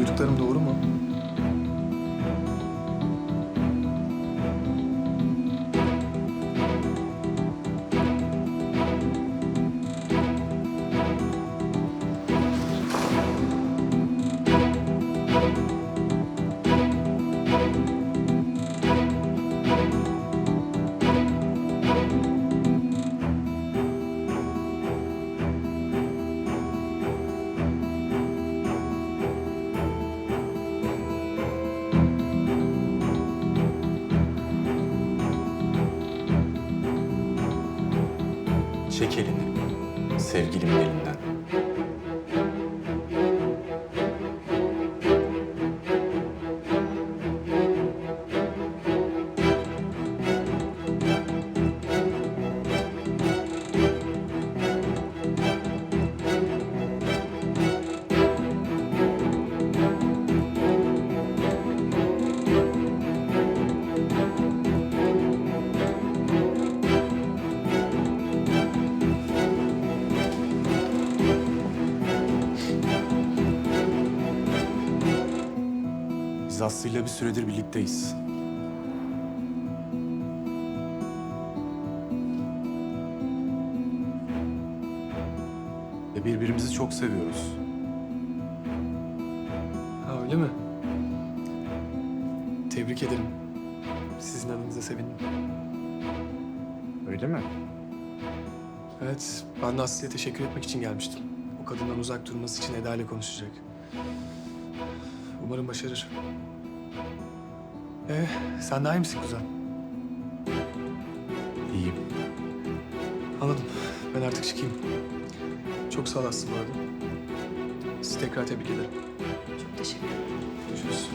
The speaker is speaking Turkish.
Duyduklarım doğru mu? Çek elini. Sevgilimin elinden. Biz Aslı'yla bir süredir birlikteyiz. Ve birbirimizi çok seviyoruz. Ha öyle mi? Tebrik ederim. Sizin adınıza sevindim. Öyle mi? Evet, ben de Aslı'ya teşekkür etmek için gelmiştim. O kadından uzak durması için Eda ile konuşacak. Umarım başarır. Ee, sen daha iyi misin kuzen? İyiyim. Anladım. Ben artık çıkayım. Çok sağ ol Aslı bu arada. Sizi tekrar tebrik ederim. Çok teşekkür ederim. Görüşürüz.